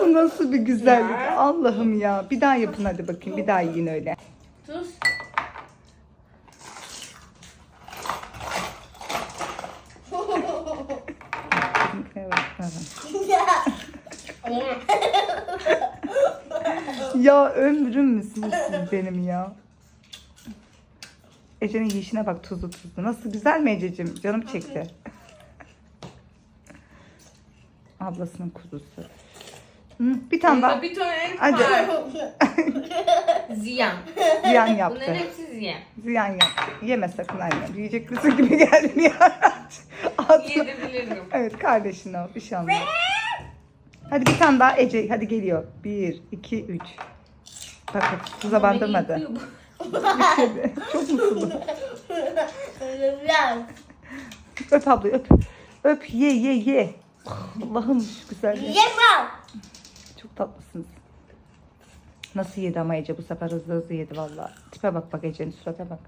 Bu nasıl bir güzellik? Ya. Allah'ım ya. Bir daha yapın hadi bakayım. Bir daha yiyin öyle. Tuz. Evet. Ya ömrüm müsünüz siz benim ya? Ece'nin yiyişine bak tuzlu tuzlu. Nasıl güzel mi Ececiğim? Canım çekti. Ablasının kuzusu. Hı, bir tane daha. Bir tane Hadi. var. Ziyan. Ziyan Bunların yaptı. hepsi ziyan. Ziyan yaptı. Yeme sakın annem. Yiyecek misin gibi geldin ya. Ağzına- Yiyebilirim. Evet kardeşin o. Bir şey olmaz. Hadi bir tane daha Ece. Hadi geliyor. Bir, iki, üç. Bak bak tuza bandırmadı. Çok mutlu. Öp abla öp. Öp ye ye ye. Allah'ım şu güzelliğe. Yemem. Çok tatlısınız. Nasıl yedi ama Ece bu sefer hızlı hızlı yedi valla. Tipe bak bak Ece'nin surata bak.